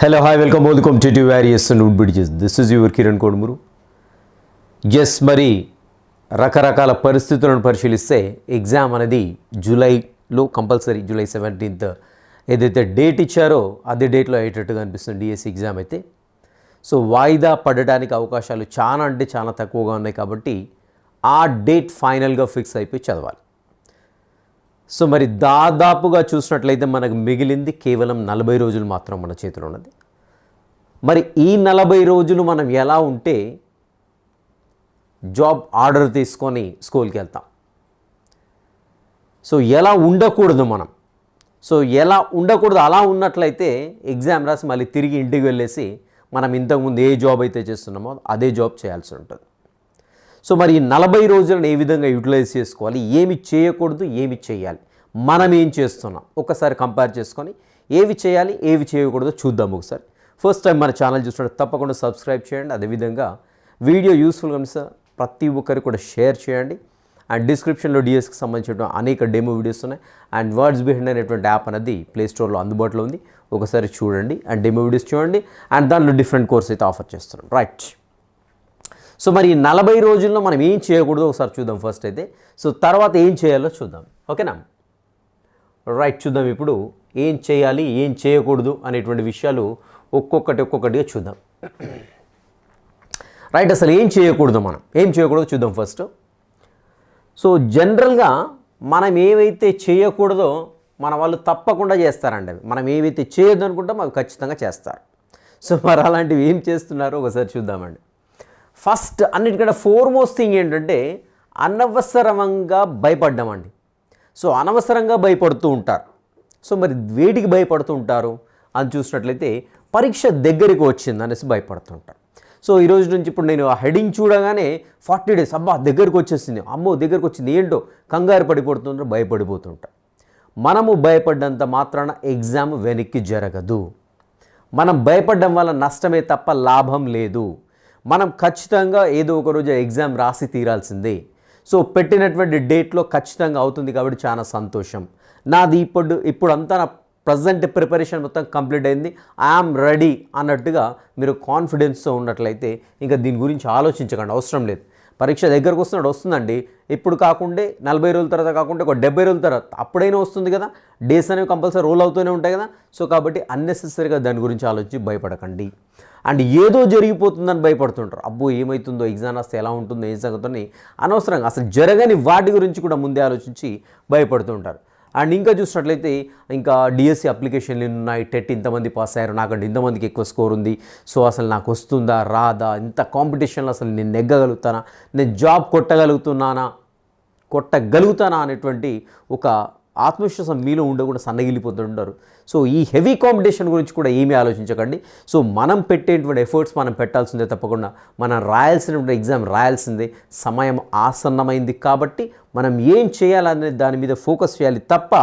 Hello hi welcome welcome to various various wood bridges this is your Kiran Kodumuru just మరి రకరకాల పరిస్థితులను పరిశీలిస్తే exam అనేది జూలైలో కంపల్సరీ జూలై సెవెంటీన్త్ ఏదైతే డేట్ ఇచ్చారో అదే డేట్లో అయ్యేటట్టుగా అనిపిస్తుంది డిఎస్సి ఎగ్జామ్ అయితే సో వాయిదా పడడానికి అవకాశాలు చాలా అంటే చాలా తక్కువగా ఉన్నాయి కాబట్టి ఆ డేట్ ఫైనల్గా ఫిక్స్ అయిపోయి చదవాలి సో మరి దాదాపుగా చూసినట్లయితే మనకు మిగిలింది కేవలం నలభై రోజులు మాత్రం మన చేతిలో ఉన్నది. మరి ఈ నలభై రోజులు మనం ఎలా ఉంటే జాబ్ ఆర్డర్ తీసుకొని స్కూల్కి వెళ్తాం. సో ఎలా ఉండకూడదు మనం. సో ఎలా ఉండకూడదు అలా ఉన్నట్లయితే ఎగ్జామ్ రాసి మళ్ళీ తిరిగి ఇంటికి వెళ్ళేసి మనం ఇంతకుముందు ఏ జాబ్ అయితే చేస్తున్నామో అదే జాబ్ చేయాల్సి ఉంటుంది. సో మరి ఈ నలభై రోజులను ఏ విధంగా యూటిలైజ్ చేసుకోవాలి? ఏమి చేయకూడదు ఏమి చేయాలి మనం ఏం చేస్తున్నాం? ఒకసారి కంపేర్ చేసుకొని ఏవి చేయాలి ఏవి చేయకూడదో చూద్దాం ఒకసారి. ఫస్ట్ టైం మన ఛానల్ చూసినట్టు తప్పకుండా సబ్స్క్రైబ్ చేయండి. అదేవిధంగా వీడియో యూస్ఫుల్ కనుక ప్రతి ఒక్కరికి కూడా షేర్ చేయండి. అండ్ డిస్క్రిప్షన్లో డిఎస్కి సంబంధించిన అనేక డెమో వీడియోస్ ఉన్నాయి. అండ్ వర్డ్స్ బిహైండ్ అనేటువంటి యాప్ అనేది ప్లే స్టోర్లో అందుబాటులో ఉంది. ఒకసారి చూడండి. అండ్ డెమో వీడియోస్ చూడండి. అండ్ దాంట్లో డిఫరెంట్ కోర్స్ అయితే ఆఫర్ చేస్తున్నాం. రైట్. సో మరి ఈ నలభై రోజుల్లో మనం ఏం చేయకూడదు ఒకసారి చూద్దాం ఫస్ట్ అయితే. సో తర్వాత ఏం చేయాలో చూద్దాం. ఓకేనా? రైట్ చూద్దాం ఇప్పుడు ఏం చేయాలి ఏం చేయకూడదు అనేటువంటి విషయాలు ఒక్కొక్కటి ఒక్కొక్కటిగా చూద్దాం. రైట్ అసలు ఏం చేయకూడదు మనం? ఏం చేయకూడదు చూద్దాం ఫస్ట్ సో జనరల్గా మనం ఏవైతే చేయకూడదో మన వాళ్ళు తప్పకుండా చేస్తారండి అవి. మనం ఏవైతే చేయొద్దు అనుకుంటాం అవి ఖచ్చితంగా చేస్తారు. సో మరి అలాంటివి ఏం చేస్తున్నారో ఒకసారి చూద్దామండి. ఫస్ట్ అన్నిటికంటే ఫోర్మోస్ట్ థింగ్ ఏంటంటే అనవసరంగా భయపడ్డామండి. సో అనవసరంగా భయపడుతూ ఉంటారు. సో మరి వేటికి భయపడుతూ ఉంటారు? అని చూసినట్లయితే పరీక్ష దగ్గరికి వచ్చింది అనేసి భయపడుతుంటారు సో ఈ రోజు నుంచి ఇప్పుడు నేను ఆ హెడింగ్ చూడగానే ఫార్టీ డేస్ అబ్బా దగ్గరికి వచ్చేసింది. అమ్మో దగ్గరికి వచ్చింది. ఏంటో? కంగారు పడిపోతుంటారు భయపడిపోతుంటారు. మనము భయపడ్డంత మాత్రాన ఎగ్జామ్ వెనక్కి జరగదు. మనం భయపడడం వల్ల నష్టమే తప్ప లాభం లేదు. మనం ఖచ్చితంగా ఏదో ఒక రోజు ఎగ్జామ్ రాసి తీరాల్సిందే. సో పెట్టినటువంటి డేట్లో ఖచ్చితంగా అవుతుంది కాబట్టి చాలా సంతోషం. నాది ఇప్పుడు ఇప్పుడు అంతా నా ప్రజెంట్ ప్రిపరేషన్ మొత్తం కంప్లీట్ అయింది. ఐఆమ్ రెడీ అన్నట్టుగా మీరు కాన్ఫిడెన్స్తో ఉన్నట్లయితే ఇంకా దీని గురించి ఆలోచించకండి అవసరం లేదు. పరీక్ష దగ్గరకు వస్తున్నాడు వస్తుందండి. ఇప్పుడు కాకుండా నలభై రోజుల తర్వాత కాకుండా ఒక డెబ్బై రోజుల తర్వాత అప్పుడైనా వస్తుంది కదా. డేస్ అనేవి కంపల్సరీ రోల్ అవుతూనే ఉంటాయి కదా. సో కాబట్టి అన్నెసెసరీగా దాని గురించి ఆలోచించి భయపడకండి. అండ్ ఏదో జరిగిపోతుందని భయపడుతుంటారు. అబ్బో ఏమవుతుందో ఎగ్జామ్ వస్తే ఎలా ఉంటుందో ఏం సంగతుందని అనవసరంగా అసలు జరగని వాటి గురించి కూడా ముందే ఆలోచించి భయపడుతుంటారు. అండ్ ఇంకా చూసినట్లయితే ఇంకా డిఎస్సి అప్లికేషన్లు ఉన్నాయి? టెట్ ఇంతమంది పాస్ అయ్యారు. నాకంటే ఇంతమందికి ఎక్కువ స్కోర్ ఉంది. సో అసలు నాకు వస్తుందా రాదా? ఇంత కాంపిటీషన్లో అసలు నేను నెగ్గగలుగుతానా? నేను జాబ్ కొట్టగలుగుతున్నానా? కొట్టగలుగుతానా? అనేటువంటి ఒక ఆత్మవిశ్వాసం మీలో ఉండకుండా సన్నగిలిపోతుంటారు సో ఈ హెవీ కాంపిటీషన్ గురించి కూడా ఏమీ ఆలోచించకండి. సో మనం పెట్టేటువంటి ఎఫర్ట్స్ మనం పెట్టాల్సిందే తప్పకుండా. మనం రాయాల్సినటువంటి ఎగ్జామ్ రాయాల్సిందే. సమయం ఆసన్నమైంది కాబట్టి మనం ఏం చేయాలనే దాని మీద ఫోకస్ చేయాలి తప్ప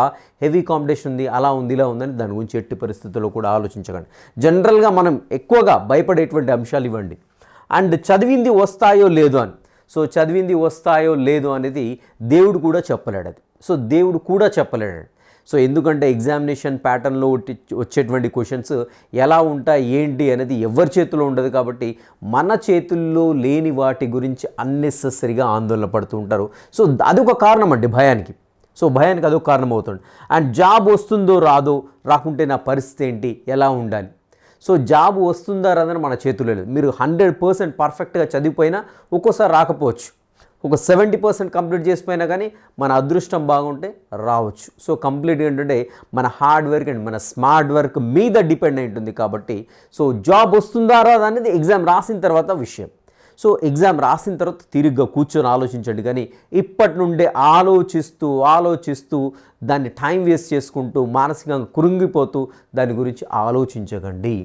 హెవీ కాంపిటీషన్ ఉంది అలా ఉంది ఇలా ఉందని దాని గురించి ఎట్టి పరిస్థితుల్లో కూడా ఆలోచించకండి. జనరల్గా మనం ఎక్కువగా భయపడేటువంటి అంశాలు ఇవ్వండి. అండ్ చదివింది వస్తాయో లేదో అని. సో చదివింది వస్తాయో లేదో అనేది దేవుడు కూడా చెప్పలేడు అది. సో దేవుడు కూడా చెప్పలేడు. సో ఎందుకంటే ఎగ్జామినేషన్ ప్యాటర్న్లో వచ్చేటువంటి క్వశ్చన్స్ ఎలా ఉంటాయి ఏంటి అనేది ఎవరి చేతిలో ఉండదు కాబట్టి మన చేతుల్లో లేని వాటి గురించి అన్నెసెసరీగా ఆందోళన పడుతూ ఉంటారు. సో అదొక కారణం అండి భయానికి. సో భయానికి అదొక కారణం అవుతుంది. అండ్ జాబ్ వస్తుందో రాదో రాకుంటే నా పరిస్థితి ఏంటి ఎలా ఉండాలి? సో జాబ్ వస్తుందా రాదని మన చేతుల్లో లేదు. మీరు హండ్రెడ్ పర్సెంట్ పర్ఫెక్ట్గా చదివిపోయినా ఒక్కోసారి రాకపోవచ్చు. ఒక సెవెంటీ పర్సెంట్ కంప్లీట్ చేసిపోయినా కానీ మన అదృష్టం బాగుంటే రావచ్చు. సో కంప్లీట్ ఏంటంటే మన హార్డ్ వర్క్ అండ్ మన స్మార్ట్ వర్క్ మీద డిపెండ్ అయి ఉంటుంది కాబట్టి సో జాబ్ వస్తుందా రాదా అనేది ఎగ్జామ్ రాసిన తర్వాత విషయం. సో ఎగ్జామ్ రాసిన తర్వాత తిరిగ్గా కూర్చొని ఆలోచించండి కానీ ఇప్పటి నుండే ఆలోచిస్తూ ఆలోచిస్తూ దాన్ని టైం వేస్ట్ చేసుకుంటూ మానసికంగా కురుంగిపోతూ దాని గురించి ఆలోచించకండి.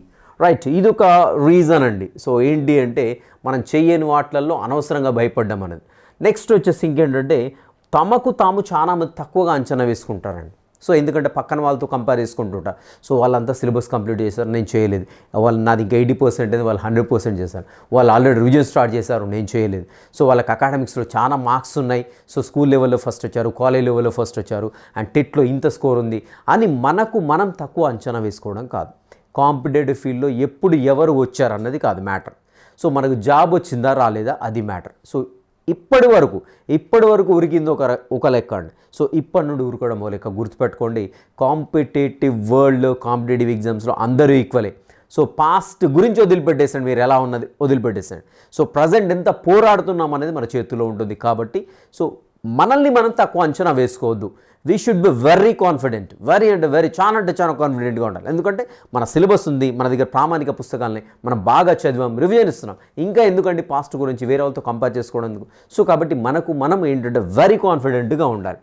రైట్ ఇది ఒక రీజన్ అండి. సో ఏంటి అంటే మనం చేయని వాటిలలో అనవసరంగా భయపడ్డాం అనేది. నెక్స్ట్ వచ్చేసి ఇంకేంటంటే తమకు తాము చాలా మంది తక్కువగా అంచనా వేసుకుంటారండి. సో ఎందుకంటే పక్కన వాళ్ళతో కంపేర్ చేసుకుంటుంటా. సో వాళ్ళంతా సిలబస్ కంప్లీట్ చేశారు నేను చేయలేదు. వాళ్ళు నాది ఇంకా ఎయిటీ పర్సెంట్ అయితే వాళ్ళు హండ్రెడ్ పర్సెంట్ చేశారు. వాళ్ళు ఆల్రెడీ రివిజన్ స్టార్ట్ చేశారు నేను చేయలేదు. సో వాళ్ళకి అకాడమిక్స్లో చాలా మార్క్స్ ఉన్నాయి. సో స్కూల్ లెవెల్లో ఫస్ట్ వచ్చారు కాలేజ్ లెవెల్లో ఫస్ట్ వచ్చారు. అండ్ టెట్లో ఇంత స్కోర్ ఉంది అని మనకు మనం తక్కువ అంచనా వేసుకోవడం కాదు. కాంపిటేటివ్ ఫీల్డ్లో ఎప్పుడు ఎవరు వచ్చారు అన్నది కాదు మ్యాటర్ సో మనకు జాబ్ వచ్చిందా రాలేదా అది మ్యాటర్ సో ఇప్పటి వరకు ఇప్పటి వరకు ఉరికింది ఒక ఒక లెక్క అండి. సో ఇప్పటి నుండి ఉరకడం ఓ లెక్క గుర్తుపెట్టుకోండి. కాంపిటేటివ్ వరల్డ్ కాంపిటేటివ్ ఎగ్జామ్స్లో అందరూ ఈక్వలే. సో పాస్ట్ గురించి వదిలిపెట్టేసండి మీరు ఎలా ఉన్నది వదిలిపెట్టేసండి. సో ప్రజెంట్ ఎంత పోరాడుతున్నాం అనేది మన చేతిలో ఉంటుంది కాబట్టి సో మనల్ని మనం తక్కువ అంచనా వేసుకోవద్దు. We should be very confident very అంటే వెరీ చాలా అంటే చాలా కాన్ఫిడెంట్గా ఉండాలి. ఎందుకంటే మన సిలబస్ ఉంది మన దగ్గర ప్రామాణిక పుస్తకాలని మనం బాగా చదివాం రివిజన్ ఇస్తున్నాం ఇంకా ఎందుకంటే పాస్ట్ గురించి వేరే వాళ్ళతో కంపేర్ చేసుకోవడం? సో కాబట్టి మనకు మనం ఏంటంటే వెరీ కాన్ఫిడెంట్గా ఉండాలి.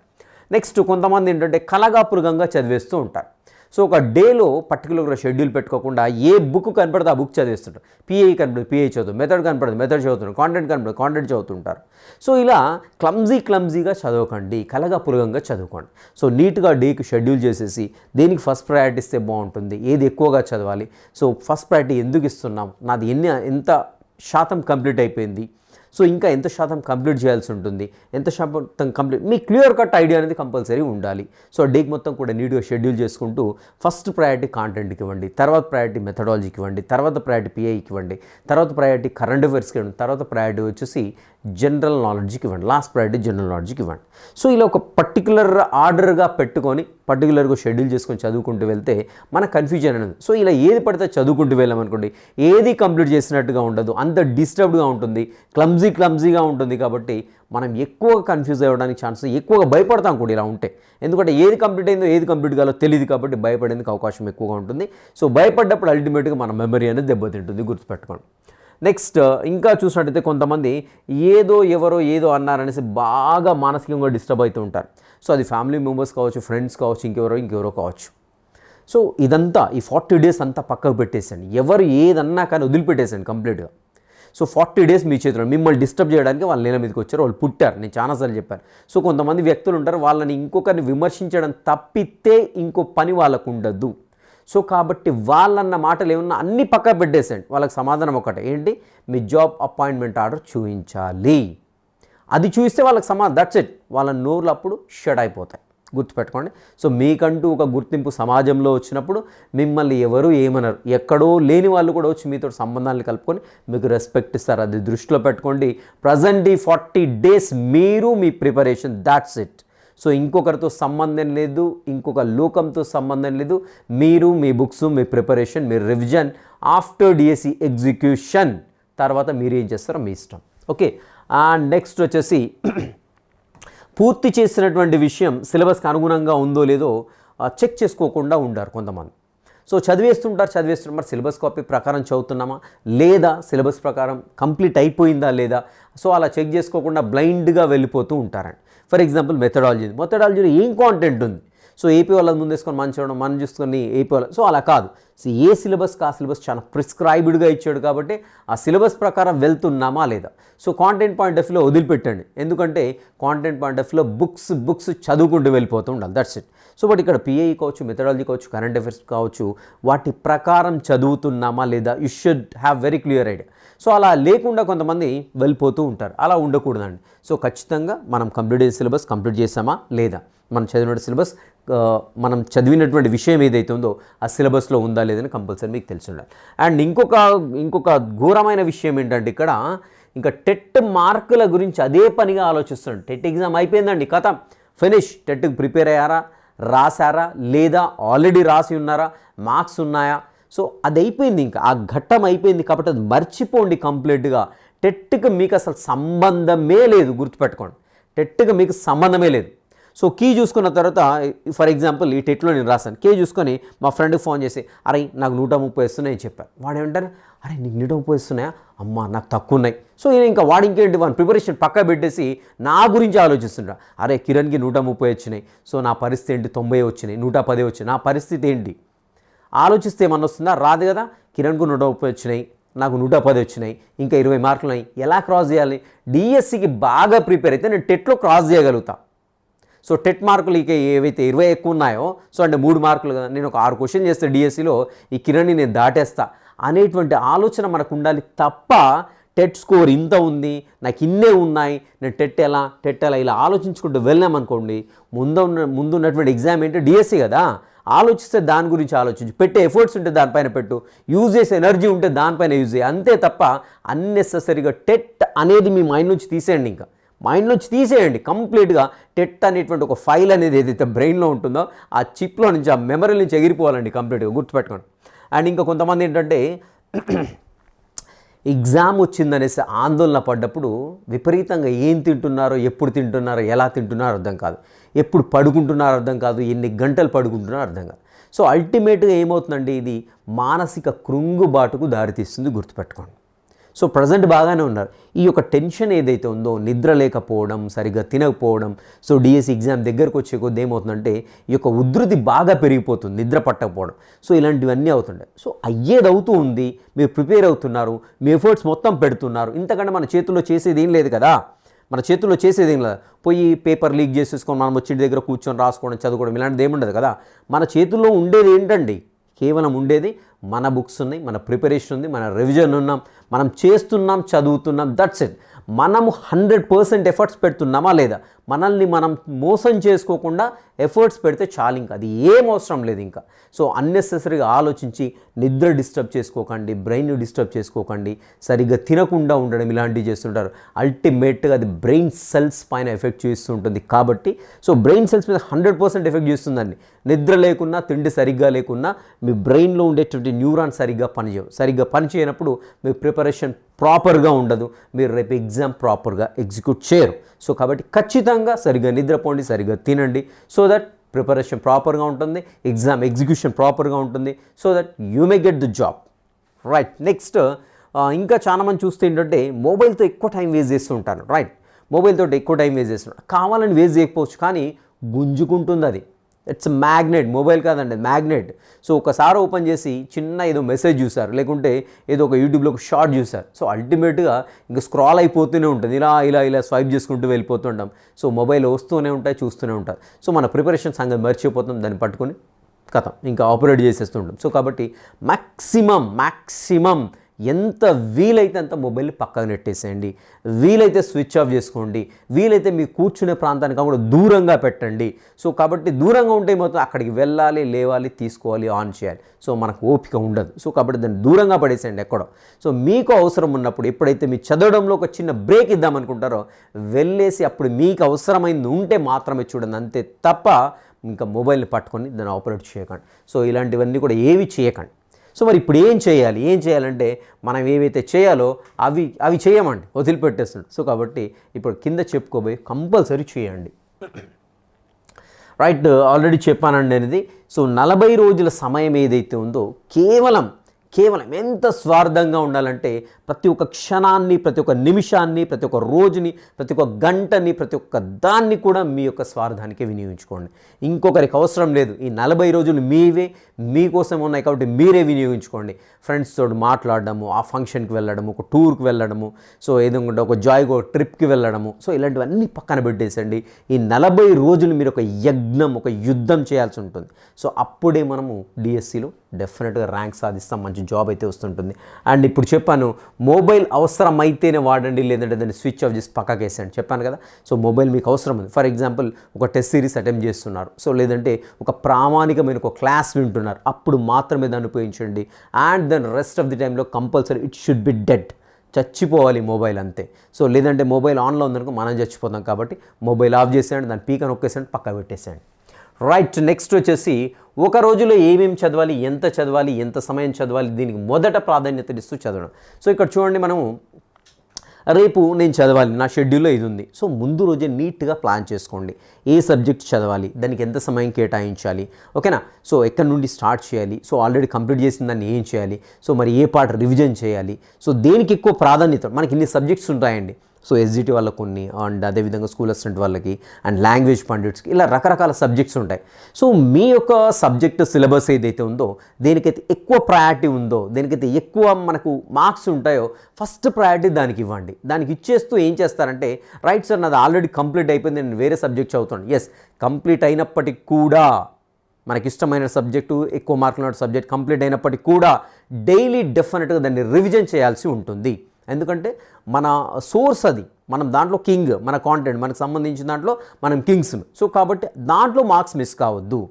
నెక్స్ట్ కొంతమంది ఏంటంటే కలగాపురుగంగా చదివేస్తూ ఉంటారు. సో ఒక డేలో పర్టికులర్గా షెడ్యూల్ పెట్టుకోకుండా ఏ బుక్ కనపడితే ఆ బుక్ చదివేస్తుంటారు. పిఏ కనపడదు పిఏ చదువు మెథడ్ కనపడదు మెథడ్ చదువుతుంటారు కాంటెంట్ కనపడదు కాంటెంట్ చదువుతుంటారు. సో ఇలా క్లమ్జీ క్లమ్జీగా చదవకండి కలగాపురుగంగా చదువుకోండి. సో నీట్గా డేకి షెడ్యూల్ చేసేసి దేనికి ఫస్ట్ ప్రయారిటీ ఇస్తే బాగుంటుంది ఏది ఎక్కువగా చదవాలి. సో ఫస్ట్ ప్రయారిటీ ఎందుకు ఇస్తున్నాం నాది ఎన్ని ఎంత శాతం కంప్లీట్ అయిపోయింది సో ఇంకా ఎంత శాతం కంప్లీట్ చేయాల్సి ఉంటుంది ఎంత శాతం కంప్లీట్ మీ క్లియర్ కట్ ఐడియా అనేది కంపల్సరీ ఉండాలి. సో డేకి మొత్తం కూడా నీట్గా షెడ్యూల్ చేసుకుంటూ ఫస్ట్ ప్రయారిటీ కాంటెంట్కి ఇవ్వండి తర్వాత ప్రయారిటీ మెథడాలజీకి ఇవ్వండి తర్వాత ప్రయారిటీ పిఐకి ఇవ్వండి తర్వాత ప్రయారిటీ కరెంట్ అఫైర్స్కి ఇవ్వండి తర్వాత ప్రయారిటీ వచ్చేసి జనరల్ నాలెడ్జ్కి ఇవ్వండి. లాస్ట్ ప్రయారిటీ జనరల్ నాలెడ్జ్కి ఇవ్వండి. సో ఇలా ఒక పర్టికులర్ ఆర్డర్గా పెట్టుకొని పర్టికులర్గా షెడ్యూల్ చేసుకొని చదువుకుంటూ వెళ్తే మన కన్ఫ్యూజన్ అనేది సో ఇలా ఏది పడితే చదువుకుంటూ వెళ్ళామనుకోండి ఏది కంప్లీట్ చేసినట్టుగా ఉండదు. అంత డిస్టర్బ్డ్గా ఉంటుంది. క్లమ్జీ క్లమ్జీగా ఉంటుంది కాబట్టి మనం ఎక్కువగా కన్ఫ్యూజ్ అవ్వడానికి ఛాన్స్ ఎక్కువగా భయపడతాం కూడా ఇలా ఉంటే. ఎందుకంటే ఏది కంప్లీట్ అయిందో ఏది కంప్లీట్ కాలో తెలియదు కాబట్టి భయపడేందుకు అవకాశం ఎక్కువగా ఉంటుంది. సో భయపడ్డప్పుడు అల్టిమేట్గా మన మెమరీ అనేది దెబ్బతింటుంది. గుర్తుపెట్టుకోండి. నెక్స్ట్ ఇంకా చూసినట్టయితే కొంతమంది ఏదో ఎవరో ఏదో అన్నారనేసి బాగా మానసికంగా డిస్టర్బ్ అవుతూ ఉంటారు. సో అది ఫ్యామిలీ మెంబర్స్ కావచ్చు ఫ్రెండ్స్ కావచ్చు ఇంకెవరో ఇంకెవరో కావచ్చు. సో ఇదంతా ఈ ఫార్టీ డేస్ అంతా పక్కకు పెట్టేసాను ఎవరు ఏదన్నా కానీ వదిలిపెట్టేసాను కంప్లీట్గా. సో ఫార్టీ డేస్ మీ చేతిలో మిమ్మల్ని డిస్టర్బ్ చేయడానికి వాళ్ళు నేల మీదకి వచ్చారు వాళ్ళు పుట్టారు. నేను చాలాసార్లు చెప్పాను. సో కొంతమంది వ్యక్తులు ఉంటారు వాళ్ళని ఇంకొకరిని విమర్శించడం తప్పితే ఇంకో పని వాళ్ళకు ఉండదు. సో కాబట్టి వాళ్ళన్న మాటలు ఏమన్నా అన్ని పక్క పెట్టేసండి వాళ్ళకి సమాధానం ఒకటే. ఏంటి? మీ జాబ్ అపాయింట్మెంట్ ఆర్డర్ చూపించాలి అది చూస్తే వాళ్ళకి సమాధానం. దట్స్ ఇట్ వాళ్ళ నోర్లు అప్పుడు షడ్ అయిపోతాయి. గుర్తుపెట్టుకోండి. సో మీకంటూ ఒక గుర్తింపు సమాజంలో వచ్చినప్పుడు మిమ్మల్ని ఎవరు ఏమనరు. ఎక్కడో లేని వాళ్ళు కూడా వచ్చి మీతో సంబంధాలను కలుపుకొని మీకు రెస్పెక్ట్ ఇస్తారు. అది దృష్టిలో పెట్టుకోండి. ప్రజెంట్ ఈ ఫార్టీ డేస్ మీరు మీ ప్రిపరేషన్ దాట్స్ ఇట్ సో ఇంకొకరితో సంబంధం లేదు ఇంకొక లోకంతో సంబంధం లేదు. మీరు మీ బుక్స్ మీ ప్రిపరేషన్ మీ రివిజన్ ఆఫ్టర్ డిఎస్సి ఎగ్జిక్యూషన్ తర్వాత మీరు ఏం చేస్తారో మీ ఇష్టం. ఓకే అండ్ నెక్స్ట్ వచ్చేసి పూర్తి చేసినటువంటి విషయం సిలబస్కి అనుగుణంగా ఉందో లేదో చెక్ చేసుకోకుండా ఉండారు కొంతమంది. సో చదివేస్తుంటారు చదివేస్తుంటారు. మరి సిలబస్ కాపీ ప్రకారం చదువుతున్నామా? లేదా సిలబస్ ప్రకారం కంప్లీట్ అయిపోయిందా లేదా? సో అలా చెక్ చేసుకోకుండా బ్లైండ్గా వెళ్ళిపోతూ ఉంటారండి. For example methodology. మెథడాలజీలో ఏం కాంటెంట్ ఉంది? సో ఏపీ వాళ్ళని ముందేసుకొని మనం చూడడం మనం చూసుకొని ఏపీ వాళ్ళు. సో అలా కాదు. సో ఏ సిలబస్కి ఆ సిలబస్ చాలా ప్రిస్క్రైబ్డ్గా ఇచ్చాడు కాబట్టి ఆ సిలబస్ ప్రకారం వెళ్తున్నామా లేదా? సో కాంటెంట్ పాయింట్ ఆఫ్ వ్యూలో వదిలిపెట్టండి. ఎందుకంటే కాంటెంట్ పాయింట్ ఆఫ్ వ్యూలో బుక్స్ బుక్స్ చదువుకుంటూ వెళ్ళిపోతూ ఉండాలి. దట్స్ ఇట్ సో బట్ ఇక్కడ పిఐ కావచ్చు మెథడాలజీ కావచ్చు కరెంట్ అఫైర్స్ కావచ్చు వాటి ప్రకారం చదువుతున్నామా లేదా? You should have very clear idea so అలా లేకుండా కొంతమంది వెళ్ళిపోతూ ఉంటారు. అలా ఉండకూడదండి. సో ఖచ్చితంగా మనం కంప్లీట్ సిలబస్ కంప్లీట్ చేసామా లేదా? మనం చదివిన సిలబస్ మనం చదివినటువంటి విషయం ఏదైతే ఉందో ఆ సిలబస్లో ఉందా లేదని కంపల్సరీ మీకు తెలిసి ఉండాలి. అండ్ ఇంకొక ఇంకొక ఘోరమైన విషయం ఏంటంటే ఇక్కడ ఇంకా టెట్ మార్కుల గురించి అదే పనిగా ఆలోచిస్తున్నాడు. టెట్ ఎగ్జామ్ అయిపోయిందండి కథ. ఫినిష్. టెట్కి ప్రిపేర్ అయ్యారా? రాశారా? లేదా ఆల్రెడీ రాసి ఉన్నారా? మార్క్స్ ఉన్నాయా? సో అది అయిపోయింది ఇంకా. ఆ ఘట్టం అయిపోయింది కాబట్టి అది మర్చిపోండి కంప్లీట్గా. టెట్కి మీకు అసలు సంబంధమే లేదు గుర్తుపెట్టుకోండి. టెట్కి మీకు సంబంధమే లేదు. సో కీ చూసుకున్న తర్వాత ఫర్ ఎగ్జాంపుల్ ఈ టెట్లో నేను రాశాను. కీ చూసుకొని మా ఫ్రెండ్కి ఫోన్ చేసి అరే నాకు నూట ముప్పై వస్తున్నాయి అని చెప్పాను వాడు ఏమంటారు అరే నీకు నూట ముప్పై వస్తున్నాయా? అమ్మా నాకు తక్కువ ఉన్నాయి సో నేను ఇంకా వాడు ఇంకేంటి వాడిని ప్రిపరేషన్ పక్క పెట్టేసి నా గురించి ఆలోచిస్తుంటా అరే కిరణ్కి నూట ముప్పై వచ్చినాయి. సో నా పరిస్థితి ఏంటి? తొంభై వచ్చినాయి. నూట పది వచ్చినాయి. నా పరిస్థితి ఏంటి? ఆలోచిస్తే ఏమన్నా వస్తుందా? రాదు కదా. కిరణ్కు నూట ముప్పై వచ్చినాయి. నాకు నూట పది వచ్చినాయి. ఇంకా ఇరవై మార్కులు ఉన్నాయి. ఎలా క్రాస్ చేయాలి? డిఎస్సికి బాగా ప్రిపేర్ అయితే నేను టెట్లో క్రాస్ చేయగలుగుతాను సో టెట్ మార్కులు ఇక ఏవైతే ఇరవై ఎక్కువ ఉన్నాయో సో అంటే మూడు మార్కులు కదా నేను ఒక ఆరు క్వశ్చన్ చేస్తే డిఎస్సిలో ఈ కిరణ్ని నేను దాటేస్తా అనేటువంటి ఆలోచన మనకు ఉండాలి తప్ప టెట్ స్కోర్ ఇంత ఉంది నాకు ఇన్నే ఉన్నాయి నేను టెట్ ఎలా టెట్ ఎలా ఇలా ఆలోచించుకుంటూ వెళ్ళామనుకోండి ముందు ఉన్న ముందు ఉన్నటువంటి ఎగ్జామ్ ఏంటి డిఎస్సి కదా ఆలోచిస్తే దాని గురించి ఆలోచించు పెట్టే ఎఫర్ట్స్ ఉంటే దానిపైన పెట్టు యూజ్ చేసే ఎనర్జీ ఉంటే దానిపైన యూజ్ చేయి అంతే తప్ప అన్నెసెసరీగా టెట్ అనేది మీ మైండ్ నుంచి తీసేయండి ఇంకా. మైండ్ నుంచి తీసేయండి. కంప్లీట్గా టెట్ అనేటువంటి ఒక ఫైల్ అనేది ఏదైతే బ్రెయిన్లో ఉంటుందో ఆ చిప్లో నుంచి ఆ మెమరీ నుంచి ఎగిరిపోవాలండి కంప్లీట్గా గుర్తుపెట్టుకోండి. అండ్ ఇంకా కొంతమంది ఏంటంటే ఎగ్జామ్ వచ్చిందనేసి ఆందోళన పడ్డప్పుడు విపరీతంగా ఏం తింటున్నారో ఎప్పుడు తింటున్నారో ఎలా తింటున్నారో అర్థం కాదు. ఎప్పుడు పడుకుంటున్నారో అర్థం కాదు ఎన్ని గంటలు పడుకుంటున్నారో అర్థం కాదు. సో అల్టిమేట్గా ఏమవుతుందండి? ఇది మానసిక కృంగుబాటుకు దారితీస్తుంది గుర్తుపెట్టుకోండి. సో ప్రజెంట్ బాగానే ఉన్నారు. ఈ యొక్క టెన్షన్ ఏదైతే ఉందో నిద్ర లేకపోవడం సరిగ్గా తినకపోవడం సో డిఎస్సి ఎగ్జామ్ దగ్గరకు వచ్చే కొద్ది ఏమవుతుందంటే ఈ యొక్క ఉధృతి బాగా పెరిగిపోతుంది నిద్ర పట్టకపోవడం. సో ఇలాంటివన్నీ అవుతుంటాయి సో అయ్యేది అవుతూ ఉంది మీరు ప్రిపేర్ అవుతున్నారు మీ ఎఫర్ట్స్ మొత్తం పెడుతున్నారు. ఇంతకంటే మన చేతుల్లో చేసేది ఏం లేదు కదా. మన చేతుల్లో చేసేది ఏం లేదు. పోయి పేపర్ లీక్ చేసేసుకొని మనం వచ్చిన దగ్గర కూర్చొని రాసుకోవడం చదువుకోవడం ఇలాంటిది ఏముండదు కదా. మన చేతుల్లో ఉండేది ఏంటండి? కేవలం ఉండేది మన బుక్స్ ఉన్నాయి మన ప్రిపరేషన్ ఉంది మన రివిజన్ ఉన్నాం మనం చేస్తున్నాం చదువుతున్నాం దట్స్ ఇట్ మనము హండ్రెడ్ పర్సెంట్ ఎఫర్ట్స్ పెడుతున్నామా లేదా? మనల్ని మనం మోసం చేసుకోకుండా ఎఫర్ట్స్ పెడితే చాలు ఇంకా. అది ఏం అవసరం లేదు ఇంకా. సో అన్నెసెసరీగా ఆలోచించి నిద్ర డిస్టర్బ్ చేసుకోకండి బ్రెయిన్ డిస్టర్బ్ చేసుకోకండి సరిగ్గా తినకుండా ఉండడం ఇలాంటివి చేస్తుంటారు. అల్టిమేట్గా అది బ్రెయిన్ సెల్స్ పైన ఎఫెక్ట్ చేస్తుంటుంది కాబట్టి సో బ్రెయిన్ సెల్స్ మీద హండ్రెడ్ పర్సెంట్ ఎఫెక్ట్ చేస్తుందండి. నిద్ర లేకున్నా తిండి సరిగ్గా లేకున్నా మీ బ్రెయిన్లో ఉండేటువంటి న్యూరాన్ సరిగ్గా పనిచేయవు. సరిగ్గా పనిచేయనప్పుడు మీ ప్రిపరేషన్ ప్రాపర్గా ఉండదు. మీరు రేపు ఎగ్జామ్ ప్రాపర్గా ఎగ్జిక్యూట్ చేయరు. సో కాబట్టి ఖచ్చితంగా సరిగ్గా నిద్రపోండి సరిగా తినండి. సో దట్ ప్రిపరేషన్ ప్రాపర్గా ఉంటుంది ఎగ్జామ్ ఎగ్జిక్యూషన్ ప్రాపర్గా ఉంటుంది. So that you may get the job right next ఇంకా చాలా మంది చూస్తే ఏంటంటే మొబైల్తో ఎక్కువ టైం వేస్ట్ చేస్తుంటాను రైట్ మొబైల్తో ఎక్కువ టైం వేస్ట్ చేస్తుంటారు కావాలని వేస్ట్ చేయకపోవచ్చు కానీ గుంజుకుంటుంది అది. ఇట్స్ మ్యాగ్నెట్ మొబైల్ కాదండి మ్యాగ్నెట్. సో ఒకసారి ఓపెన్ చేసి చిన్న ఏదో మెసేజ్ చూసారు లేకుంటే ఏదో ఒక యూట్యూబ్లో ఒక షార్ట్ చూసారు. సో అల్టిమేట్గా ఇంకా స్క్రాల్ అయిపోతూనే ఉంటుంది ఇలా ఇలా ఇలా స్వైప్ చేసుకుంటూ వెళ్ళిపోతుంటాం. సో మొబైల్ వస్తూనే ఉంటాయి చూస్తూనే ఉంటారు. సో మన ప్రిపరేషన్ సంగతి మర్చిపోతాం దాన్ని పట్టుకొని కథం ఇంకా ఆపరేట్ చేసేస్తుంటాం. సో కాబట్టి మ్యాక్సిమం మ్యాక్సిమం ఎంత వీలైతే అంత మొబైల్ పక్కకు నెట్టేసేయండి. వీలైతే స్విచ్ ఆఫ్ చేసుకోండి. వీలైతే మీ కూర్చునే ప్రాంతానికి కూడా దూరంగా పెట్టండి. సో కాబట్టి దూరంగా ఉంటే మొత్తం అక్కడికి వెళ్ళాలి లేవాలి తీసుకోవాలి ఆన్ చేయాలి. సో మనకు ఓపిక ఉండదు. సో కాబట్టి దాన్ని దూరంగా పడేసేయండి ఎక్కడో. సో మీకు అవసరం ఉన్నప్పుడు ఎప్పుడైతే మీ చదవడంలో ఒక చిన్న బ్రేక్ ఇద్దామనుకుంటారో వెళ్ళేసి అప్పుడు మీకు అవసరమైంది ఉంటే మాత్రమే చూడండి. అంతే తప్ప ఇంకా మొబైల్ని పట్టుకొని దాన్ని ఆపరేట్ చేయకండి. సో ఇలాంటివన్నీ కూడా ఏవి చేయకండి. సో మరి ఇప్పుడు ఏం చేయాలి? ఏం చేయాలంటే మనం ఏవైతే చేయాలో అవి అవి చేయమండి వదిలిపెట్టేస్తుంది సో కాబట్టి ఇప్పుడు కింద చెప్పుకోబోయి కంపల్సరీ చేయండి. రైట్ ఆల్రెడీ చెప్పానండి అనేది సో నలభై రోజుల సమయం ఏదైతే ఉందో కేవలం కేవలం ఎంత స్వార్థంగా ఉండాలంటే ప్రతి ఒక్క క్షణాన్ని ప్రతి ఒక్క నిమిషాన్ని ప్రతి ఒక్క రోజుని ప్రతి ఒక్క గంటని ప్రతి ఒక్క దాన్ని కూడా మీ యొక్క స్వార్థానికే వినియోగించుకోండి. ఇంకొకరికి అవసరం లేదు. ఈ నలభై రోజులు మీవే మీకోసం ఉన్నాయి కాబట్టి మీరే వినియోగించుకోండి. ఫ్రెండ్స్ తోటి మాట్లాడడము ఆ ఫంక్షన్కి వెళ్ళడము ఒక టూర్కి వెళ్ళడము సో ఏదైనా ఒక జాయ్గో ట్రిప్కి వెళ్ళడము సో ఇలాంటివన్నీ పక్కన పెట్టేసండి ఈ నలభై రోజులు మీరు ఒక యజ్ఞం ఒక యుద్ధం చేయాల్సి ఉంటుంది. సో అప్పుడే మనము డిఎస్సిలో డెఫినెట్గా ర్యాంక్ సాధిస్తాం మంచి జాబ్ అయితే వస్తుంటుంది. అండ్ ఇప్పుడు చెప్పాను మొబైల్ అవసరమైతేనే వాడండి లేదంటే దాన్ని స్విచ్ ఆఫ్ చేసి పక్కకి వేసేయండి. చెప్పాను కదా సో మొబైల్ మీకు అవసరం ఉంది. ఫర్ ఎగ్జాంపుల్ ఒక టెస్ట్ సిరీస్ అటెంప్ట్ చేస్తున్నారు. సో లేదంటే ఒక ప్రామాణికమైన ఒక క్లాస్ వింటున్నారు. అప్పుడు మాత్రమే దాన్ని ఉపయోగించండి. And then rest of the టైంలో compulsory it should be dead. చచ్చిపోవాలి మొబైల్ అంతే. సో లేదంటే మొబైల్ ఆన్లో ఉందనుకో మనం చచ్చిపోతాం కాబట్టి మొబైల్ ఆఫ్ చేసేయండి దాన్ని పీక నొక్కేసేయండి పక్క పెట్టేసేయండి. రైట్ నెక్స్ట్ వచ్చేసి ఒక రోజులో ఏమేమి చదవాలి ఎంత చదవాలి ఎంత సమయం చదవాలి దీనికి మొదట ప్రాధాన్యతనిస్తూ చదవడం. సో ఇక్కడ చూడండి మనము రేపు నేను చదవాలి నా షెడ్యూల్లో ఇది ఉంది. సో ముందు రోజే నీట్గా ప్లాన్ చేసుకోండి. ఏ సబ్జెక్ట్ చదవాలి దానికి ఎంత సమయం కేటాయించాలి ఓకేనా? సో ఎక్కడి నుండి స్టార్ట్ చేయాలి సో ఆల్రెడీ కంప్లీట్ చేసిన దాన్ని ఏం చేయాలి సో మరి ఏ పార్ట్ రివిజన్ చేయాలి సో దేనికి ఎక్కువ ప్రాధాన్యత మనకి ఇన్ని సబ్జెక్ట్స్ ఉంటాయండి. సో ఎస్జిటి వాళ్ళకు కొన్ని అండ్ అదేవిధంగా స్కూల్ అసిస్టెంట్ వాళ్ళకి అండ్ లాంగ్వేజ్ పండిట్స్కి ఇలా రకరకాల సబ్జెక్ట్స్ ఉంటాయి. సో మీ యొక్క సబ్జెక్ట్ సిలబస్ ఏదైతే ఉందో దేనికైతే ఎక్కువ ప్రయారిటీ ఉందో దేనికైతే ఎక్కువ మనకు మార్క్స్ ఉంటాయో ఫస్ట్ ప్రయారిటీ దానికి ఇవ్వండి. దానికి ఇచ్చేస్తూ ఏం చేస్తారంటే రైట్ సార్ నాది ఆల్రెడీ కంప్లీట్ అయిపోయింది నేను వేరే సబ్జెక్ట్ చదువుతాను ఎస్ కంప్లీట్ అయినప్పటికి కూడా మనకి ఇష్టమైన సబ్జెక్టు ఎక్కువ మార్కులు ఉన్న సబ్జెక్ట్ కంప్లీట్ అయినప్పటికీ కూడా డైలీ డెఫినెట్గా దాన్ని రివిజన్ చేయాల్సి ఉంటుంది. ఎందుకంటే మన సోర్స్ అది మనం దాంట్లో కింగ్ మన కాంటెంట్ మనకు సంబంధించిన దాంట్లో మనం కింగ్స్ సో కాబట్టి దాంట్లో మార్క్స్ మిస్ కావద్దు.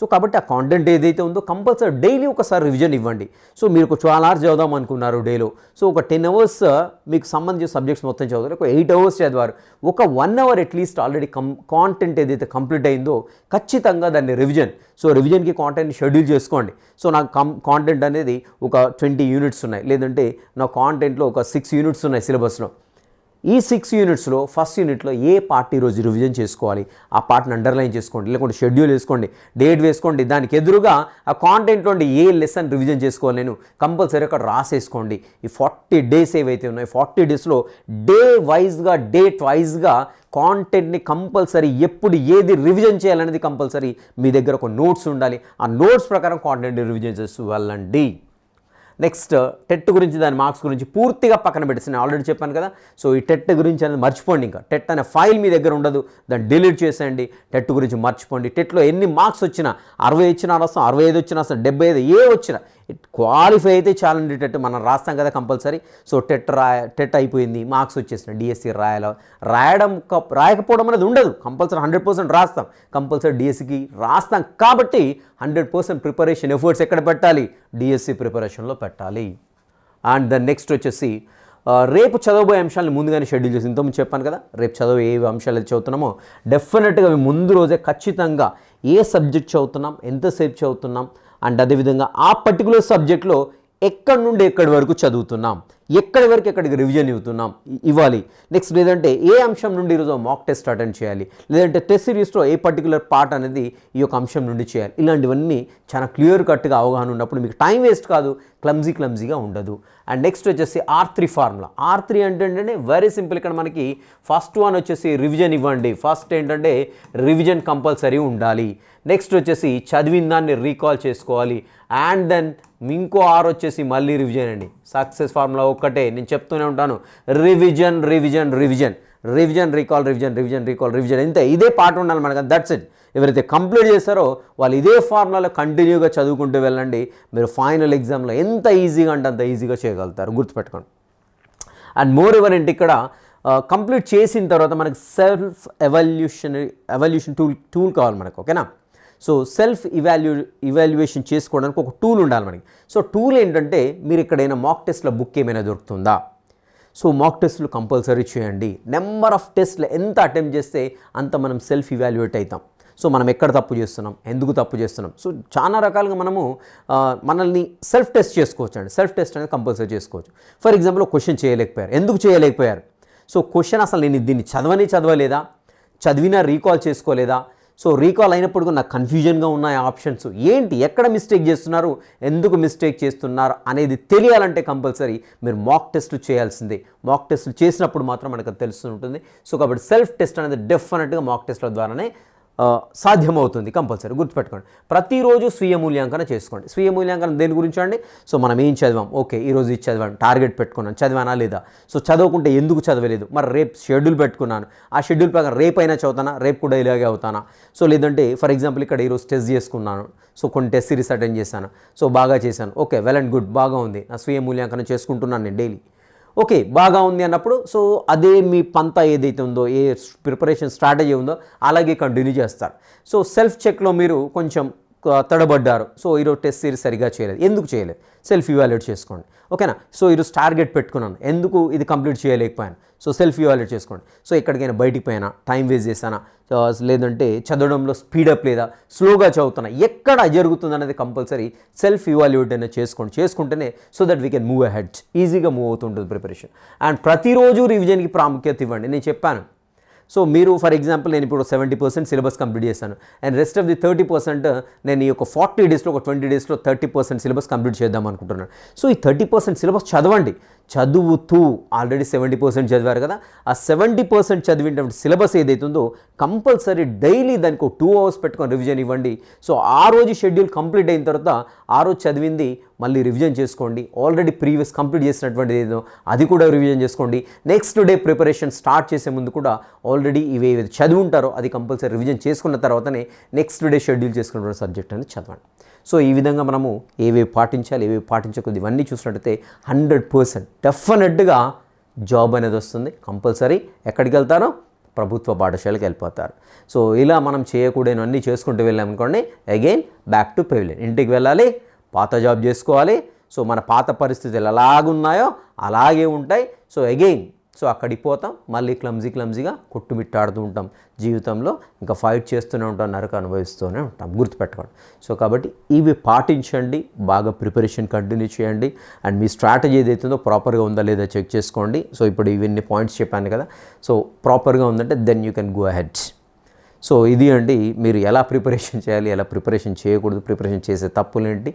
సో కాబట్టి ఆ కాంటెంట్ ఏదైతే ఉందో కంపల్సరీ డైలీ ఒకసారి రివిజన్ ఇవ్వండి. సో మీరు ఒక ట్వెల్వ్ అవర్స్ చదువుదాం అనుకున్నారు డేలో సో ఒక టెన్ అవర్స్ uh, మీకు సంబంధించిన సబ్జెక్ట్స్ మొత్తం చదువుతారు. ఒక ఎయిట్ అవర్స్ చదివారు. ఒక one hour at least already con content ఏదైతే కంప్లీట్ అయిందో ఖచ్చితంగా దాన్ని రివిజన్ సో రివిజన్కి కాంటెంట్ షెడ్యూల్ చేసుకోండి. సో నాకు కం కాంటెంట్ అనేది ఒక ట్వంటీ యూనిట్స్ ఉన్నాయి. లేదంటే నా కాంటెంట్లో ఒక సిక్స్ యూనిట్స్ ఉన్నాయి సిలబస్లో ఈ సిక్స్ యూనిట్స్లో ఫస్ట్ యూనిట్లో ఏ పార్ట్ ఈరోజు రివిజన్ చేసుకోవాలి? ఆ పార్ట్ని అండర్లైన్ చేసుకోండి లేకుంటే షెడ్యూల్ వేసుకోండి డేట్ వేసుకోండి. దానికి ఎదురుగా ఆ కాంటెంట్లో ఏ లెసన్ రివిజన్ చేసుకోవాలి నేను కంపల్సరీ అక్కడ రాసేసుకోండి. ఈ ఫార్టీ డేస్ ఏవైతే ఉన్నాయో ఫార్టీ డేస్లో డే వైజ్గా డేట్ వైజ్గా కాంటెంట్ని కంపల్సరీ ఎప్పుడు ఏది రివిజన్ చేయాలనేది కంపల్సరీ మీ దగ్గర ఒక నోట్స్ ఉండాలి. ఆ నోట్స్ ప్రకారం కాంటెంట్ రివిజన్ చేస్తూ వెళ్ళండి నెక్స్ట్ టెట్ గురించి దాని మార్క్స్ గురించి పూర్తిగా పక్కన పెట్టేసి నేను ఆల్రెడీ చెప్పాను కదా. సో ఈ టెట్ గురించి అనేది మర్చిపోండి ఇంకా. టెట్ అనే ఫైల్ మీ దగ్గర ఉండదు. దాన్ని డిలీట్ చేసేయండి. టెట్ గురించి మర్చిపోండి. టెట్లో ఎన్ని మార్క్స్ వచ్చినా అరవై వచ్చినా రాస్తాం అరవై ఐదు వచ్చినా రాస్తాం డెబ్బై ఐదు ఏ వచ్చినా క్వాలిఫై అయితే చాలా టెట్ మనం రాస్తాం కదా కంపల్సరీ. సో టెట్ రా టెట్ అయిపోయింది మార్క్స్ వచ్చేసిన డిఎస్సి రాయాల? రాయడం క- రాయకపోవడం అనేది ఉండదు. కంపల్సరీ హండ్రెడ్ పర్సెంట్ రాస్తాం. కంపల్సరీ డిఎస్సికి రాస్తాం. కాబట్టి హండ్రెడ్ పర్సెంట్ ప్రిపరేషన్ ఎఫర్ట్స్ ఎక్కడ పెట్టాలి? డిఎస్సి ప్రిపరేషన్లో పెట్టాలి. అండ్ ద నెక్స్ట్ వచ్చేసి రేపు చదవబోయే అంశాలను ముందుగానే షెడ్యూల్ చేసి ఇంతకుముందు చెప్పాను కదా రేపు చదివే ఏ అంశాలు చదువుతున్నామో డెఫినెట్గా ముందు రోజే ఖచ్చితంగా ఏ సబ్జెక్ట్ చదువుతున్నాం ఎంతసేపు చదువుతున్నాం అండ్ అదేవిధంగా ఆ పర్టికులర్ సబ్జెక్ట్లో ఎక్కడి నుండి ఎక్కడి వరకు చదువుతున్నాం? ఎక్కడి వరకు ఎక్కడికి రివిజన్ ఇవ్వుతున్నాం? ఇవ్వాలి. నెక్స్ట్ లేదంటే ఏ అంశం నుండి ఈరోజు మాక్ టెస్ట్ అటెండ్ చేయాలి? లేదంటే టెస్ట్ సిరీస్లో ఏ పర్టికులర్ పార్ట్ అనేది ఈ యొక్క అంశం నుండి చేయాలి? ఇలాంటివన్నీ చాలా క్లియర్ కట్గా అవగాహన ఉన్నప్పుడు మీకు టైం వేస్ట్ కాదు క్లమ్జీ క్లమ్జీగా ఉండదు. అండ్ నెక్స్ట్ వచ్చేసి R three formula R three అంటే ఏంటంటే వెరీ సింపుల్ ఇక్కడ మనకి ఫస్ట్ వన్ వచ్చేసి రివిజన్ ఇవ్వండి. ఫస్ట్ ఏంటంటే రివిజన్ కంపల్సరీ ఉండాలి. నెక్స్ట్ వచ్చేసి చదివిన దాన్ని రీకాల్ చేసుకోవాలి. అండ్ దెన్ ఇంకో ఆర్ వచ్చేసి మళ్ళీ రివిజన్ అండి. సక్సెస్ ఫార్ములా ఒక్కటే నేను చెప్తూనే ఉంటాను. Revision revision revision. Revision recall revision revision recall revision. ఇంత ఇదే పాట ఉండాలి మనకి. దట్స్ ఇట్ ఎవరైతే కంప్లీట్ చేస్తారో వాళ్ళు ఇదే ఫార్ములాలో కంటిన్యూగా చదువుకుంటూ వెళ్ళండి. మీరు ఫైనల్ ఎగ్జామ్లో ఎంత ఈజీగా అంటే అంత ఈజీగా చేయగలుగుతారు. గుర్తుపెట్టుకోండి. అండ్ మోర్ ఎవర్ ఏంటి ఇక్కడ? కంప్లీట్ చేసిన తర్వాత మనకి self evolutionary evolution tool tool కావాలి మనకు. ఓకేనా? సో సెల్ఫ్ ఇవాల్యూ ఇవాల్యుయేషన్ చేసుకోవడానికి ఒక టూల్ ఉండాలి మనకి. సో టూల్ ఏంటంటే మీరు ఎక్కడైనా మాక్ టెస్ట్లో బుక్ ఏమైనా దొరుకుతుందా? సో మాక్ టెస్ట్లు కంపల్సరీ చేయండి. నెంబర్ ఆఫ్ టెస్ట్లు ఎంత అటెంప్ట్ చేస్తే అంత మనం సెల్ఫ్ ఇవాల్యుయేట్ అవుతాం. సో మనం ఎక్కడ తప్పు చేస్తున్నాం? ఎందుకు తప్పు చేస్తున్నాం? సో చాలా రకాలుగా మనము మనల్ని సెల్ఫ్ టెస్ట్ చేసుకోవచ్చు అండి. సెల్ఫ్ టెస్ట్ అనేది కంపల్సరీ చేసుకోవచ్చు. ఫర్ ఎగ్జాంపుల్ క్వశ్చన్ చేయలేకపోయారు. ఎందుకు చేయలేకపోయారు? సో క్వశ్చన్ అసలు నేను దీన్ని చదవని చదవలేదా? చదివినా రీకాల్ చేసుకోలేదా? సో రీకాల్ అయినప్పుడు కూడా నాకు కన్ఫ్యూజన్గా ఉన్నాయి ఆప్షన్స్ ఏంటి? ఎక్కడ మిస్టేక్ చేస్తున్నారు? ఎందుకు మిస్టేక్ చేస్తున్నారు? అనేది తెలియాలంటే కంపల్సరీ మీరు మాక్ టెస్ట్లు చేయాల్సిందే. మాక్ టెస్ట్లు చేసినప్పుడు మాత్రం మనకు తెలుస్తుంటుంది సో కాబట్టి సెల్ఫ్ టెస్ట్ అనేది డెఫినెట్గా మాక్ టెస్ట్ల ద్వారానే సాధ్యమవుతుంది కంపల్సరీ గుర్తుపెట్టుకోండి. ప్రతిరోజు స్వీయ మూల్యాంకన చేసుకోండి. స్వీయ మూల్యాంకనం దేని గురించి అండి? సో మనం ఏం చదివాం? ఓకే ఈరోజు ఇది చదివాం. టార్గెట్ పెట్టుకున్నాను చదివానా లేదా? సో చదవకుంటే ఎందుకు చదవలేదు? మరి రేపు షెడ్యూల్ పెట్టుకున్నాను. ఆ షెడ్యూల్ ప్రకారం రేపు అయినా చదువుతానా? రేపు కూడా ఇలాగే అవుతానా? సో లేదంటే ఫర్ ఎగ్జాంపుల్ ఇక్కడ ఈరోజు టెస్ట్ చేసుకున్నాను. సో కొన్ని టెస్ట్ సిరీస్ అటెండ్ చేశాను. సో బాగా చేశాను. ఓకే వెల్ అండ్ గుడ్ బాగా ఉంది. నా స్వీయ మూల్యాంకనం చేసుకుంటున్నాను నేను డైలీ. ఓకే బాగా ఉంది అన్నప్పుడు సో అదే మీ పంత ఏదైతే ఉందో ఏ ప్రిపరేషన్ స్ట్రాటజీ ఉందో అలాగే కంటిన్యూ చేస్తారు. సో సెల్ఫ్ చెక్లో మీరు కొంచెం తడబడ్డారు. సో ఈరోజు టెస్ట్ సిరీస్ సరిగా చేయలేదు. ఎందుకు చేయలేదు? సెల్ఫ్ ఇవాల్యుయేట్ చేసుకోండి. ఓకేనా? సో ఈరోజు టార్గెట్ పెట్టుకున్నాను. ఎందుకు ఇది కంప్లీట్ చేయలేకపోయాను? సో సెల్ఫ్ ఇవాల్యుయేట్ చేసుకోండి. సో ఎక్కడికైనా బయటికి పోయినా టైం వేస్ట్ చేశానా? లేదంటే చదవడంలో స్పీడప్ లేదా? స్లోగా చదువుతున్నా. ఎక్కడ జరుగుతుంది అనేది కంపల్సరీ సెల్ఫ్ ఇవాల్యుయేట్ అనేది చేసుకోండి. చేసుకుంటేనే so that we can move ahead. ఈజీగా మూవ్ అవుతుంటుంది ప్రిపరేషన్. అండ్ ప్రతిరోజు రివిజన్కి ప్రాముఖ్యత ఇవ్వండి. నేను చెప్పాను. సో మీరు ఫర్ ఎగ్జాంపుల్ నేను ఇప్పుడు సెవెంటీ పర్సెంట్ సిలబస్ కంప్లీట్ చేశాను. And rest of the thirty percent నేను ఈ యొక్క ఫార్టీ డేస్లో ఒక ట్వంటీ డేస్లో థర్టీ పర్సెంట్ సిలబస్ కంప్లీట్ చేద్దాం అనుకుంటున్నాను. సో ఈ థర్టీ పర్సెంట్ సిలబస్ చదవండి. చదువుతూ ఆల్రెడీ సెవెంటీ పర్సెంట్ చదివారు కదా. ఆ సెవెంటీ పర్సెంట్ చదివినటువంటి సిలబస్ ఏదైతుందో కంపల్సరీ డైలీ దానికి ఒక టూ అవర్స్ పెట్టుకొని రివిజన్ ఇవ్వండి. సో ఆ రోజు షెడ్యూల్ కంప్లీట్ అయిన తర్వాత ఆ రోజు చదివింది మళ్ళీ రివిజన్ చేసుకోండి. ఆల్రెడీ ప్రీవియస్ కంప్లీట్ చేసినటువంటిది ఏదో అది కూడా రివిజన్ చేసుకోండి. నెక్స్ట్ డే ప్రిపరేషన్ స్టార్ట్ చేసే ముందు కూడా ఆల్రెడీ ఇవి ఏవి చదివి ఉంటారో అది కంపల్సరీ రివిజన్ చేసుకున్న తర్వాతనే నెక్స్ట్ డే షెడ్యూల్ చేసుకున్న సబ్జెక్ట్ అనేది చదవండి. సో ఈ విధంగా మనము ఏవేవి పాటించాలి ఏవేవి పాటించకూడదు ఇవన్నీ చూసినట్టయితే హండ్రెడ్ పర్సెంట్ డెఫినెట్గా జాబ్ అనేది వస్తుంది. కంపల్సరీ ఎక్కడికి వెళ్తారో ప్రభుత్వ పాఠశాలకు వెళ్ళిపోతారు. సో ఇలా మనం చేయకూడనివన్నీ చేసుకుంటూ వెళ్ళామనుకోండి అగైన్ బ్యాక్ టు పెవిలియన్ ఇంటికి వెళ్ళాలి పాత జాబ్ చేసుకోవాలి. సో మన పాత పరిస్థితులు ఎలాగున్నాయో అలాగే ఉంటాయి. సో అగైన్ సో అక్కడికి పోతాం మళ్ళీ క్లమ్జీ క్లమ్జీగా కొట్టుమిట్టాడుతూ ఉంటాం. జీవితంలో ఇంకా ఫైట్ చేస్తూనే ఉంటాం నరక అనుభవిస్తూనే ఉంటాం. గుర్తుపెట్టుకోండి. సో కాబట్టి ఇవి పాటించండి బాగా ప్రిపరేషన్ కంటిన్యూ చేయండి. అండ్ మీ స్ట్రాటజీ ఏదైతుందో ప్రాపర్గా ఉందా లేదా చెక్ చేసుకోండి. సో ఇప్పుడు ఇవన్నీ పాయింట్స్ చెప్పాను కదా. సో ప్రాపర్గా ఉందంటే then you can go ahead. So ఇది అండి మీరు ఎలా ప్రిపరేషన్ చేయాలి ఎలా ప్రిపరేషన్ చేయకూడదు ప్రిపరేషన్ చేసే తప్పులేంటి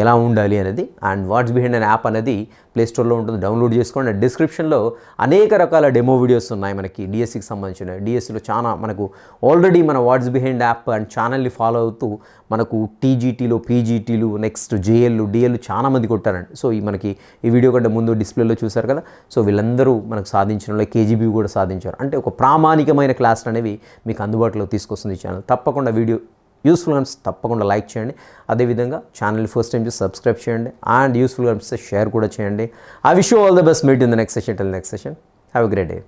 ఎలా ఉండాలి అనేది అండ్ వాట్స్ బిహైండ్ అనే యాప్ అనేది ప్లేస్టోర్లో ఉంటుంది. డౌన్లోడ్ చేసుకోండి. డిస్క్రిప్షన్లో అనేక రకాల డెమో వీడియోస్ ఉన్నాయి మనకి డిఎస్సికి సంబంధించిన. డిఎస్సిలో చాలా మనకు ఆల్రెడీ మన వాట్స్ బిహైండ్ యాప్ అండ్ ఛానల్ని ఫాలో అవుతూ మనకు టీజీటీలు పీజీటీలు నెక్స్ట్ జేఎల్లు డిఎల్లు చాలామంది కొట్టారండి. సో ఈ మనకి ఈ వీడియో కంటే ముందు డిస్ప్లేలో చూశారు కదా. సో వీళ్ళందరూ మనకు సాధించిన వాళ్ళు కేజీబీ కూడా సాధించారు. అంటే ఒక ప్రామాణికమైన క్లాసులు అనేవి మీకు అందుబాటులో తీసుకొస్తుంది ఛానల్. తప్పకుండా వీడియో యూస్ఫుల్ అనిపిస్తే తప్పకుండా లైక్ చేయండి. అదేవిధంగా ఛానల్ ఫస్ట్ టైం చూసి సబ్స్క్రైబ్ చేయండి. అండ్ యూస్ఫుల్ అనిపిస్తే షేర్ కూడా చేయండి. I wish all the best meet in the next session till next session have a great day